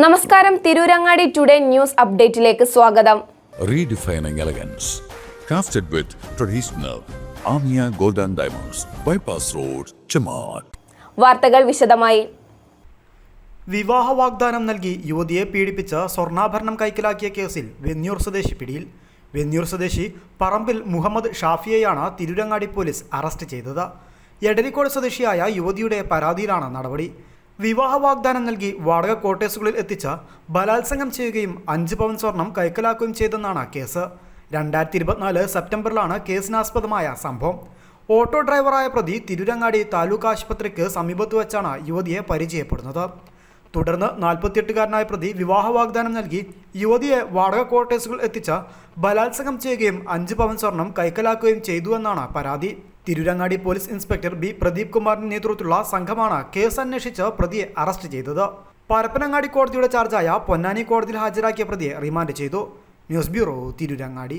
നമസ്കാരം. Tirurangadi today news അപ്ഡേറ്റിലേക്ക് സ്വാഗതം. Redefining elegance crafted with traditional Amiya golden bypass road Chamat. വാർത്തകൾ വിശദമായി. വിവാഹ വാഗ്ദാനം നൽകി യുവതിയെ പീഡിപ്പിച്ച് സ്വർണാഭരണം കൈക്കലാക്കിയ കേസിൽ വെന്നൂർ സ്വദേശി പിടിയിൽ. വെന്നൂർ സ്വദേശി പറമ്പിൽ മുഹമ്മദ് ഷാഫിയെയാണ് തിരുരങ്ങാടി പോലീസ് അറസ്റ്റ് ചെയ്തത്. എടരിക്കോട് സ്വദേശിയായ യുവതിയുടെ പരാതിയിലാണ് നടപടി. വിവാഹ വാഗ്ദാനം നൽകി വാടക ക്വാർട്ടേഴ്സുകളിൽ എത്തിച്ച ബലാത്സംഗം ചെയ്യുകയും അഞ്ച് പവൻ സ്വർണം കൈക്കലാക്കുകയും ചെയ്തെന്നാണ് കേസ്. രണ്ടായിരത്തി ഇരുപത്തിനാല് സെപ്റ്റംബറിലാണ് കേസിനാസ്പദമായ സംഭവം. ഓട്ടോ ഡ്രൈവറായ പ്രതി തിരുരങ്ങാടി താലൂക്ക് ആശുപത്രിക്ക് സമീപത്ത് വെച്ചാണ് യുവതിയെ പരിചയപ്പെടുന്നത്. തുടർന്ന് നാൽപ്പത്തിയെട്ടുകാരനായ പ്രതി വിവാഹ വാഗ്ദാനം നൽകി യുവതിയെ വാടക ക്വാർട്ടേഴ്സുകൾ എത്തിച്ച ബലാത്സംഗം ചെയ്യുകയും അഞ്ച് പവൻ സ്വർണം കൈക്കലാക്കുകയും ചെയ്തുവെന്നാണ് പരാതി. Tirurangadi police inspector B Pradeep കുമാറിന്റെ നേതൃത്വത്തിലുള്ള സംഘമാണ് കേസ് അന്വേഷിച്ച് പ്രതിയെ അറസ്റ്റ് ചെയ്തത്. പരപ്പനങ്ങാടി കോടതിയുടെ ചാർജായ പൊന്നാനി കോടതിയിൽ ഹാജരാക്കിയ പ്രതിയെ റിമാൻഡ് ചെയ്തു. News bureau Tirurangadi.